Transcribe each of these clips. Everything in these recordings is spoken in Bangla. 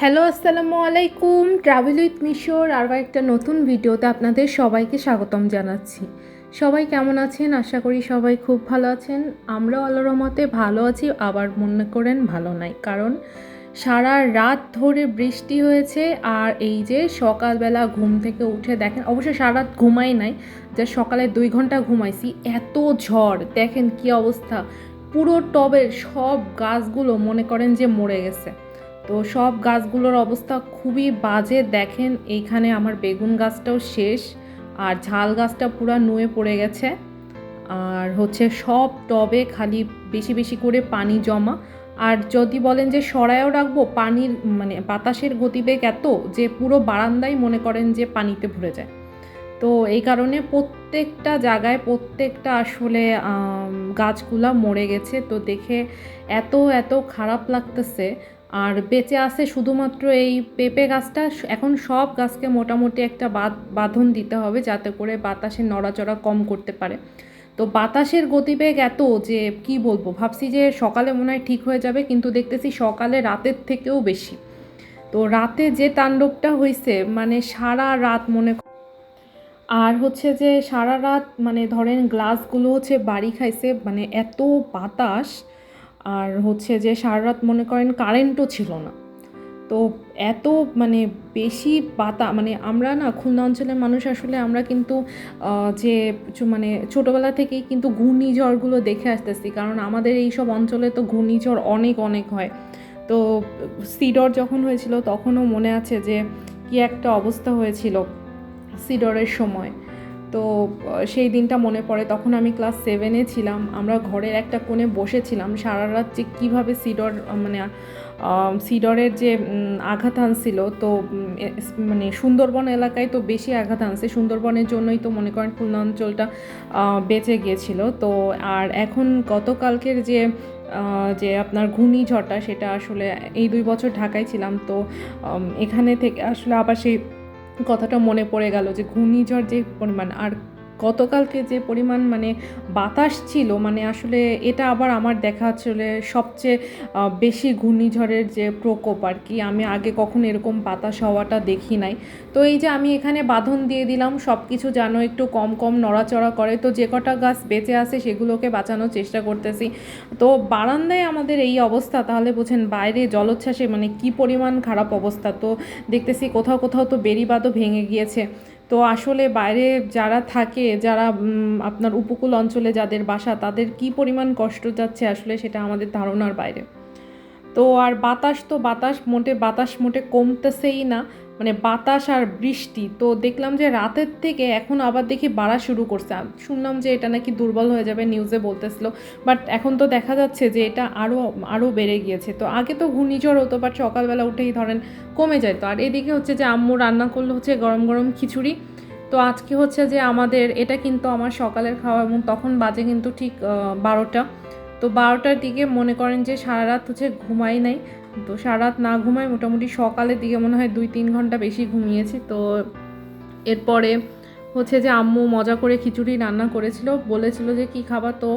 হ্যালো আসসালামু আলাইকুম। ট্রাভেল উইথ মিশোর আরও একটা নতুন ভিডিওতে আপনাদের সবাইকে স্বাগতম জানাচ্ছি। সবাই কেমন আছেন? আশা করি সবাই খুব ভালো আছেন। আমরাও রহমতে ভালো আছি, আবার মনে করেন ভালো নাই। কারণ সারা রাত ধরে বৃষ্টি হয়েছে আর এই যে সকালবেলা ঘুম থেকে উঠে দেখেন, অবশ্য সারা রাত ঘুমাই নাই যে সকালে দুই ঘণ্টা ঘুমাইছি। এত ঝড়, দেখেন কি অবস্থা। পুরো টবের সব গাছগুলো মনে করেন যে মরে গেছে। তো সব গাছগুলোর অবস্থা খুবই বাজে। দেখেন, এইখানে আমার বেগুন গাছটাও শেষ, আর ঝাল গাছটা পুরো নুয়ে পড়ে গেছে। আর হচ্ছে সব টবে খালি বেশি বেশি করে পানি জমা। আর যদি বলেন যে সরায়ও রাখব, পানির মানে বাতাসের গতিবেগ এত যে পুরো বারান্দাই মনে করেন যে পানিতে ভরে যায়। তো এই কারণে প্রত্যেকটা জায়গায় প্রত্যেকটা আসলে গাছগুলা মরে গেছে। তো দেখে এত এত খারাপ লাগতেছে। আর বেঁচে আছে শুধুমাত্র এই পেঁপে গাছটা। এখন সব গাছকে মোটামুটি একটা বাঁধন দিতে হবে যাতে করে বাতাসের নড়াচড়া কম করতে পারে। তো বাতাসের গতিবেগ এত যে কি বলব, ভাবছি যে সকালে মনে হয় ঠিক হয়ে যাবে, কিন্তু দেখতেছি সকালে রাতের থেকেও বেশি। তো রাতে যে তাণ্ডবটা হয়েছে মানে সারা রাত মনে আর হচ্ছে যে সারা রাত মানে ধরেন গ্লাসগুলো হচ্ছে বাড়ি খাইছে মানে এত বাতাস আর হচ্ছে যে সারা রাত মনে করেন কারেন্টও ছিল না। তো এত মানে বেশি বাতা মানে আমরা না খুলনা অঞ্চলের মানুষ আসলে আমরা কিন্তু যে মানে ছোটোবেলা থেকেই কিন্তু ঘূর্ণিঝড়গুলো দেখে আসতেছি। কারণ আমাদের এই সব অঞ্চলে তো ঘূর্ণিঝড় অনেক অনেক হয়। তো সিডর যখন হয়েছিল তখনও মনে আছে যে কি একটা অবস্থা হয়েছিল সিডরের সময়। তো সেই দিনটা মনে পড়ে। তখন আমি ক্লাস সেভেনে ছিলাম। আমরা ঘরের একটা কোণে বসেছিলাম। সারা রাত যে কীভাবে সিডর মানে সিডরের যে আঘাত আনছিল তো মানে সুন্দরবন এলাকায় তো বেশি আঘাত আনছে সুন্দরবনের জন্যই তো মনে করেন খুলনা অঞ্চলটা বেঁচে গিয়েছিল। তো, আর এখন গতকালকের যে যে আপনার ঘূর্ণিঝড়টা, সেটা আসলে এই দুই বছর ঢাকায় ছিলাম। তো এখানে থেকে আসলে আবার সেই কথাটা মনে পড়ে গেল যে ঘূর্ণিঝড় যে পরিমাণ আর গতকালকে যে পরিমাণ মানে বাতাস ছিল মানে আসলে এটা আবার আমার দেখা আসলে সবচেয়ে বেশি ঘূর্ণিঝড়ের যে প্রকোপ আর কি, আমি আগে কখনো এরকম বাতাস হওয়াটা দেখি নাই। তো এই যে আমি এখানে বাঁধন দিয়ে দিলাম সব কিছু যেন একটু কম কম নড়াচড়া করে, তো যে কটা গাছ বেঁচে আছে সেগুলোকে বাঁচানোর চেষ্টা করতেছি। তো বারান্দায় আমাদের এই অবস্থা, তাহলে বোঝেন বাইরে জলোচ্ছ্বাসে মানে কি পরিমাণ খারাপ অবস্থা, তো দেখতেছি কোথাও কোথাও তো বেড়িবাঁধও ভেঙে গিয়েছে। তো আসলে বাইরে যারা থাকে, যারা আপনার উপকূল অঞ্চলে যাদের বাসা, তাদের কি পরিমাণ কষ্ট যাচ্ছে আসলে সেটা আমাদের ধারণার বাইরে। তো আর বাতাস তো বাতাস, মোটে বাতাস মোটে কমতেছেই না। মানে বাতাস আর বৃষ্টি। তো দেখলাম যে রাতের থেকে এখন আবার দেখি বাড়া শুরু করছে। শুনলাম যে এটা নাকি দুর্বল হয়ে যাবে নিউজে বলতেছিল। বাট এখন তো দেখা যাচ্ছে যে এটা আরও আরও বেড়ে গিয়েছে। তো আগে তো ঘূর্ণিঝড় হতো বাট সকালবেলা উঠেই ধরেন কমে যায় তো আর এদিকে হচ্ছে যে আম্মু রান্না করল হচ্ছে গরম গরম খিচুড়ি। তো আজকে হচ্ছে যে আমাদের, এটা কিন্তু আমার সকালের খাওয়া এবং তখন বাজে কিন্তু ঠিক বারোটা। তো বারোটার দিকে মনে করেন যে সারা রাত হচ্ছে ঘুমাই নাই। তো সারা রাত না ঘুমায় মোটামুটি সকালের দিকে মনে হয় দুই তিন ঘণ্টা বেশি ঘুমিয়েছি। তো এরপরে হচ্ছে যে আম্মু মজা করে খিচুড়ি রান্না করেছিল, বলেছিল যে কি খাবার তো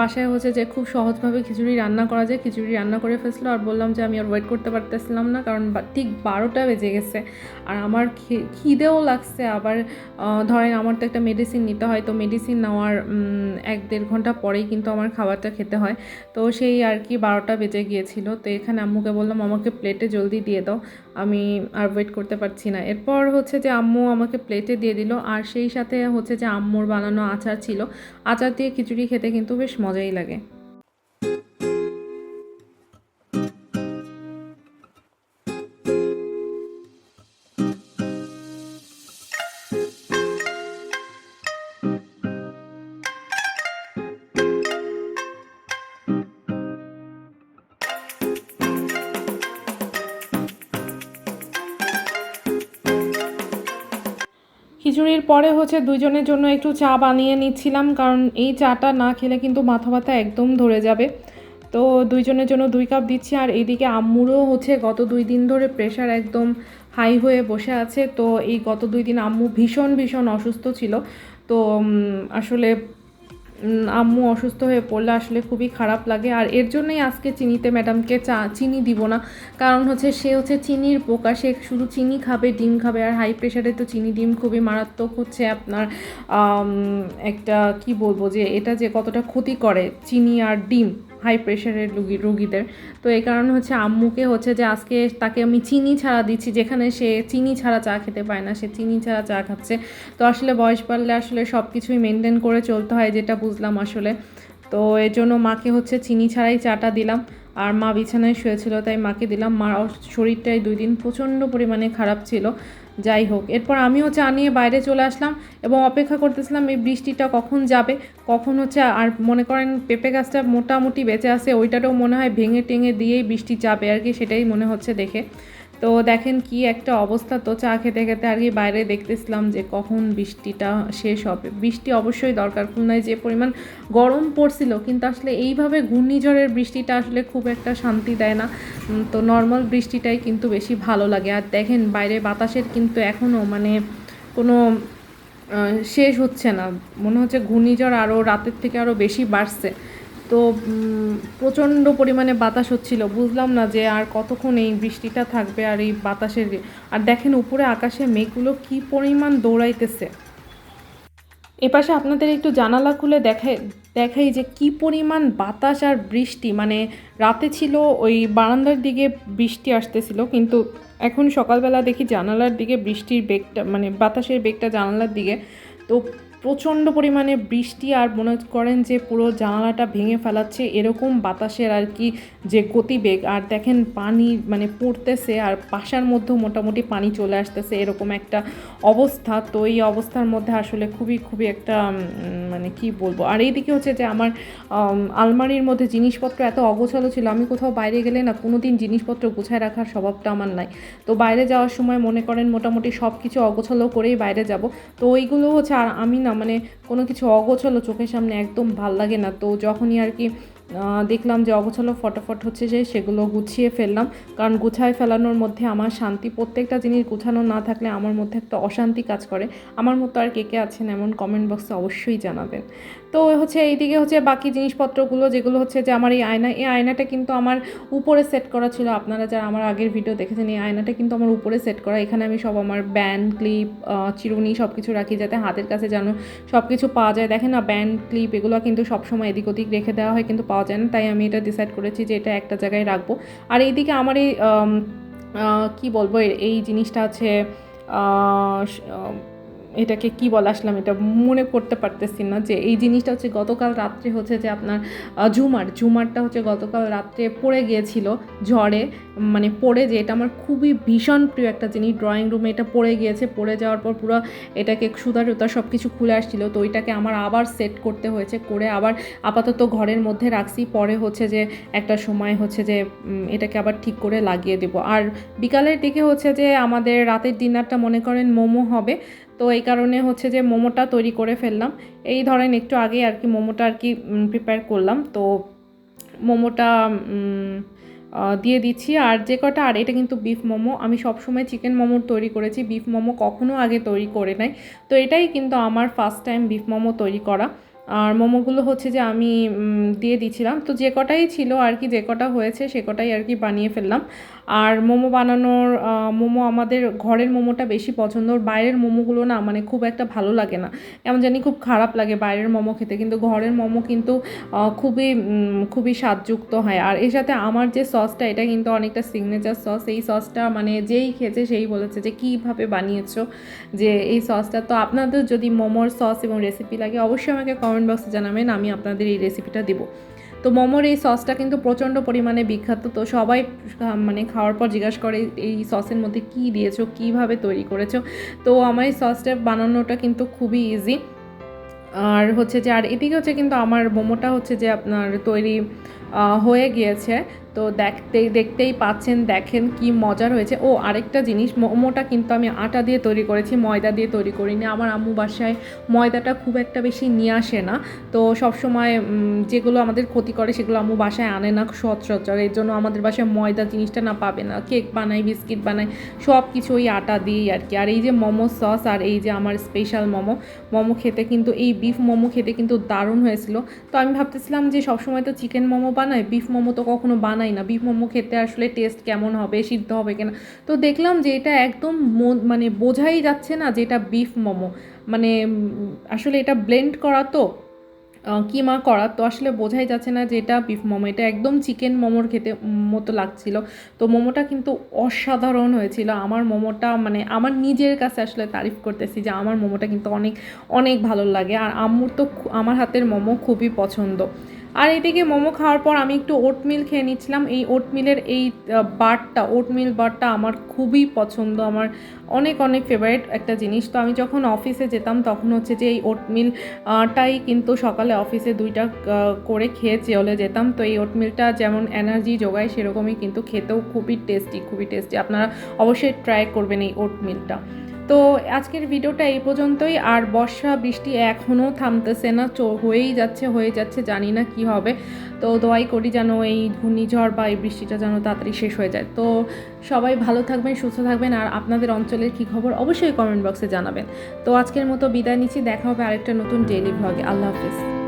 বাসায় হচ্ছে যে খুব সহজভাবে খিচুড়ি রান্না করা যায়, খিচুড়ি রান্না করে ফেলছিল আর বললাম যে আমি আর ওয়েট করতে পারতেছিলাম না কারণ ঠিক বারোটা বেজে গেছে। আর আমার খিদেও লাগছে আবার ধরেন আমার তো একটা মেডিসিন নিতে হয়, তো মেডিসিন নেওয়ার এক দেড় ঘণ্টা পরেই কিন্তু আমার খাবারটা খেতে হয়। তো সেই আর কি বারোটা বেজে গিয়েছিল, তো এখানে আম্মুকে বললাম আমাকে প্লেটে জলদি দিয়ে দাও। আমি আর ওয়েট করতে পারছি না। এরপর হচ্ছে যে আম্মু আমাকে প্লেটে দিয়ে দিল, আর সেই সাথে হচ্ছে যে আম্মুর বানানো আচার ছিল। আচার দিয়ে খিচুড়ি খেতে কিন্তু বেশ মজাই লাগে। খিচুড়ির পরে হচ্ছে দুজনের জন্য একটু চা বানিয়ে নিচ্ছিলাম, কারণ এই চাটা না খেলে কিন্তু মাথা ব্যথা একদম ধরে যাবে। তো দুইজনের জন্য দুই কাপ দিচ্ছি, আর এদিকে আম্মুরও হচ্ছে গত দুই দিন ধরে প্রেশার একদম হাই হয়ে বসে আছে। তো এই গত দুই দিন আম্মু ভীষণ ভীষণ অসুস্থ ছিল। তো আসলে আম্মু অসুস্থ হয়ে পড়লে আসলে খুবই খারাপ লাগে। আর এর জন্যই আজকে চিনিতে ম্যাডামকে চা, চিনি দিব না। কারণ হচ্ছে সে হচ্ছে চিনির পোকা, সে শুধু চিনি খাবে, ডিম খাবে। আর হাই প্রেশারে তো চিনি, ডিম খুবই মারাত্মক হচ্ছে আপনার একটা কি বলব যে, এটা যে কতটা ক্ষতি করে, চিনি আর ডিম। হাই প্রেশারের রুগী, রুগীদের। তো এই কারণে হচ্ছে আম্মুকে হচ্ছে যে আজকে তাকে আমি চিনি ছাড়া দিচ্ছি, যেখানে সে চিনি ছাড়া চা খেতে পায় না, সে চিনি ছাড়া চা খাচ্ছে। তো আসলে বয়স বাড়লে আসলে সব কিছুই মেনটেন করে চলতে হয়, যেটা বুঝলাম আসলে। তো এর জন্য মাকে হচ্ছে চিনি ছাড়াই চাটা দিলাম। আর মা বিছানায় শুয়েছিল, তাই মাকে দিলাম। মার শরীরটাই দুই দিন প্রচণ্ড পরিমাণে খারাপ ছিল। যাই হোক, এরপর আমিও চা নিয়ে বাইরে চলে আসলাম এবং অপেক্ষা করতেছিলাম এই বৃষ্টিটা কখন যাবে, কখন হচ্ছে আর মনে করেন পেঁপে গাছটা মোটামুটি বেঁচে আছে, ওইটারও মনে হয় ভেঙে টেঙে দিয়েই বৃষ্টি যাবে আর কি, সেটাই মনে হচ্ছে দেখে। তো দেখেন কি একটা অবস্থা তো চা খেতে খেতে আর কি বাইরে দেখতেছিলাম যে কখন বৃষ্টিটা শেষ হবে। বৃষ্টি অবশ্যই দরকার, খুলনায় যে পরিমাণ গরম পড়ছিল, কিন্তু আসলে এইভাবে ঘূর্ণিঝড়ের বৃষ্টিটা আসলে খুব একটা শান্তি দেয় না। তো নর্মাল বৃষ্টিটাই কিন্তু বেশি ভালো লাগে। আর দেখেন বাইরে বাতাসের কিন্তু এখনও মানে কোনো শেষ হচ্ছে না। মনে হচ্ছে ঘূর্ণিঝড় আরও রাতের থেকে আরও বেশি বাড়ছে। তো প্রচণ্ড পরিমাণে বাতাস হচ্ছিল। বুঝলাম না যে আর কতক্ষণ এই বৃষ্টিটা থাকবে আর এই বাতাসের আর দেখেন উপরে আকাশে মেঘগুলো কি পরিমাণ দৌড়াইতেছে। এপাশে আপনাদের একটু জানালা খুলে দেখাই দেখাই যে কি পরিমাণ বাতাস আর বৃষ্টি। মানে রাতে ছিল ওই বারান্দার দিকে বৃষ্টি আসতেছিল, কিন্তু এখন সকালবেলা দেখি জানালার দিকে বৃষ্টির বেগটা মানে বাতাসের বেগটা জানালার দিকে। তো প্রচণ্ড পরিমাণে বৃষ্টি আর মনে করেন যে পুরো জানালাটা ভেঙে ফেলাচ্ছে, এরকম বাতাসের আর কি যে গতিবেগ। আর দেখেন পানি মানে পড়তেছে আর বাসার মধ্যেও মোটামুটি পানি চলে আসতেছে, এরকম একটা অবস্থা। তো এই অবস্থার মধ্যে আসলে খুবই খুবই একটা মানে কি বলব? আর এইদিকে হচ্ছে যে আমার আলমারির মধ্যে জিনিসপত্র এত অগোছালো ছিল, আমি কোথাও বাইরে গেলে না কোনো দিন জিনিসপত্র গুছায় রাখার স্বভাবটা আমার নাই। তো বাইরে যাওয়ার সময় মনে করেন মোটামুটি সব কিছু অগোছালো করেই বাইরে যাব। তো ওইগুলো হচ্ছে আর আমি না মানে কোনো কিছু অগোছালো চোখের সামনে একদম ভালো লাগে না। তো যখনই আর কি দেখলাম যে অগোছালো ফটাফট হচ্ছে যে সেগুলো গুছিয়ে ফেললাম। কারণ গুছায় ফেলানোর মধ্যে আমার শান্তি, প্রত্যেকটা জিনিস গুছানো না থাকলে আমার মধ্যে একটা অশান্তি কাজ করে। আমার মতো আর কে কে আছেন এমন কমেন্ট বক্সে অবশ্যই জানাবেন। তো হচ্ছে এইদিকে হচ্ছে বাকি জিনিসপত্রগুলো যেগুলো হচ্ছে যে আমার এই আয়না, এই আয়নাটা কিন্তু আমার উপরে সেট করা ছিল। আপনারা যারা আমার আগের ভিডিও দেখেছেন, এই আয়নাটা কিন্তু আমার উপরে সেট করা। এখানে আমি সব আমার ব্যান্ড ক্লিপ চিরুনি সব কিছু রাখি যাতে হাতের কাছে যেন সব কিছু পাওয়া যায়। দেখেন না ব্যান্ড ক্লিপ এগুলো কিন্তু সবসময় এদিক ওদিক রেখে দেওয়া হয়, কিন্তু পাওয়া যায় না, তাই আমি এটা ডিসাইড করেছি যে এটা একটা জায়গায় রাখব। আর এইদিকে আমার এই কী বলব, এই জিনিসটা আছে এটাকে কি বলে আসলাম, এটা মনে করতে পারতেছি না যে এই জিনিসটা হচ্ছে গতকাল রাত্রে হচ্ছে যে আপনার ঝুমার, ঝুমারটা হচ্ছে গতকাল রাত্রে পড়ে গিয়েছিল ঝড়ে মানে পড়ে যে এটা আমার খুবই ভীষণ প্রিয় একটা জিনিস ড্রয়িং রুমে এটা পড়ে গিয়েছে, পড়ে যাওয়ার পর পুরো এটাকে সুতা টুতা সব কিছু খুলে আসছিল, তো ওইটাকে আমার আবার সেট করতে হয়েছে, করে আবার আপাতত ঘরের মধ্যে রাখছি, পরে হচ্ছে যে একটা সময় হচ্ছে যে এটাকে আবার ঠিক করে লাগিয়ে দেবো। আর বিকালের দিকে হচ্ছে যে আমাদের রাতের ডিনারটা মনে করেন মোমো হবে তো এই কারণে হচ্ছে যে মোমোটা তৈরি করে ফেললাম। এই ধরেন একটু আগে আর কি মোমোটা আর কি প্রিপেয়ার করলাম। তো মোমোটা দিয়ে দিচ্ছি। আর যে কটা, আর এটা কিন্তু বিফ মোমো। আমি সবসময় চিকেন মোমো তৈরি করেছি। বিফ মোমো কখনো আগে তৈরি করে নাই। তো এটাই কিন্তু আমার ফার্স্ট টাইম বিফ মোমো তৈরি করা। আর মোমোগুলো হচ্ছে যে আমি দিয়ে দিয়েছিলাম। তো যে কটাই ছিল আর কি, যে কটা হয়েছে সে কটাই আর কি বানিয়ে ফেললাম। আর মোমো বানানোর মোমো আমাদের ঘরের মোমোটা বেশি পছন্দ। বাইরের মোমোগুলো না মানে খুব একটা ভালো লাগে না। এমন জানি খুব খারাপ লাগে বাইরের মোমো খেতে। কিন্তু ঘরের মোমো কিন্তু খুবই খুবই স্বাদযুক্ত হয়। আর এর সাথে আমার যে সসটা, এটা কিন্তু অনেকটা সিগনেচার সস এই সসটা মানে যেই খেয়েছে সেই বলেছে যে, কীভাবে বানিয়েছো যে এই সসটা? তো আপনাদের যদি মোমোর সস এবং রেসিপি লাগে, অবশ্যই আমাকে কমেন্ট বক্সে জানাবেন, আমি আপনাদের এই রেসিপিটা দেবো। তো মোমোর এই সসটা কিন্তু প্রচণ্ড পরিমাণে বিখ্যাত। তো সবাই মানে খাওয়ার পর জিজ্ঞাসা করে, এই সসের মধ্যে কি দিয়েছ, কীভাবে তৈরি করেছ? তো আমার এই সসটা বানানোটা কিন্তু খুবই ইজি আর হচ্ছে যে, আর এদিকে হচ্ছে কিন্তু আমার মোমোটা হচ্ছে যে, আপনার তৈরি হয়ে গিয়েছে। তো দেখতে দেখতেই পাচ্ছেন, দেখেন কি মজার হয়েছে ও, আরেকটা জিনিস, মোমোটা কিন্তু আমি আটা দিয়ে তৈরি করেছি, ময়দা দিয়ে তৈরি করিনি। আমার আম্মু বাসায় ময়দাটা খুব একটা বেশি নিয়ে আসে না। তো সবসময় যেগুলো আমাদের ক্ষতি করে সেগুলো আম্মু বাসায় আনে না সচরাচর। এর জন্য আমাদের বাসায় ময়দা জিনিসটা না পাবে না। কেক বানাই, বিস্কিট বানাই সব কিছু ওই আটা দিয়েই আর কি। আর এই যে মোমো সস আর এই যে আমার স্পেশাল মোমো মোমো খেতে কিন্তু, এই বিফ মোমো খেতে কিন্তু দারুণ হয়েছিল। তো আমি ভাবতেছিলাম যে সবসময় তো চিকেন মোমো বানাই বিফ মোমো তো কখনো বানাই না। বিফ মোমো খেতে আসলে টেস্ট কেমন হবে, সিদ্ধ হবে কিনা? তো দেখলাম যে এটা একদম মানে বোঝাই যাচ্ছে না যে এটা বিফ মোমো। মানে আসলে এটা ব্লেন্ড করা তো কিমা করা, তো আসলে বোঝাই যাচ্ছে না যে এটা বিফ মোমো। এটা একদম চিকেন মোমোর খেতে মতো লাগছিল। তো মোমোটা কিন্তু অসাধারণ হয়েছিল। আমার মোমোটা মানে আমার নিজের কাছে আসলে তারিফ করতেছি যে আমার মোমোটা কিন্তু অনেক অনেক ভালো লাগে। আর আম্মুর তো আমার হাতের মোমো খুবই পছন্দ। আর এদিকে মোমো খাওয়ার পর আমি একটু ওটমিল খেয়ে নিচ্ছিলাম। এই ওটমিলের এই বারটা, ওটমিল বারটা আমার খুবই পছন্দ, আমার অনেক অনেক ফেভারিট একটা জিনিস। তো আমি যখন অফিসে যেতাম তখন হচ্ছে যে এই ওটমিল টাই কিন্তু সকালে অফিসে দুইটা করে খেয়ে চলে যেতাম। তো এই ওটমিলটা যেমন এনার্জি যোগায় সেরকমই কিন্তু খেতেও খুবই টেস্টি খুবই টেস্টি আপনারা অবশ্যই ট্রাই করবেন এই ওটমিলটা। তো আজকের ভিডিওটা এই পর্যন্তই। আর বর্ষা, বৃষ্টি এখনও থামতেছে না, চো, হয়েই যাচ্ছে, হয়ে যাচ্ছে, জানি না কি হবে। তো দোয়াই করি যেন এই ঘূর্ণিঝড় বা এই বৃষ্টিটা যেন তাড়াতাড়ি শেষ হয়ে যায়। তো সবাই ভালো থাকবেন, সুস্থ থাকবেন, আর আপনাদের অঞ্চলের কী খবর অবশ্যই কমেন্ট বক্সে জানাবেন। তো আজকের মতো বিদায় নিচ্ছি, দেখা হবে আরেকটা নতুন ডেইলি ভ্লগে আল্লাহ হাফিজ।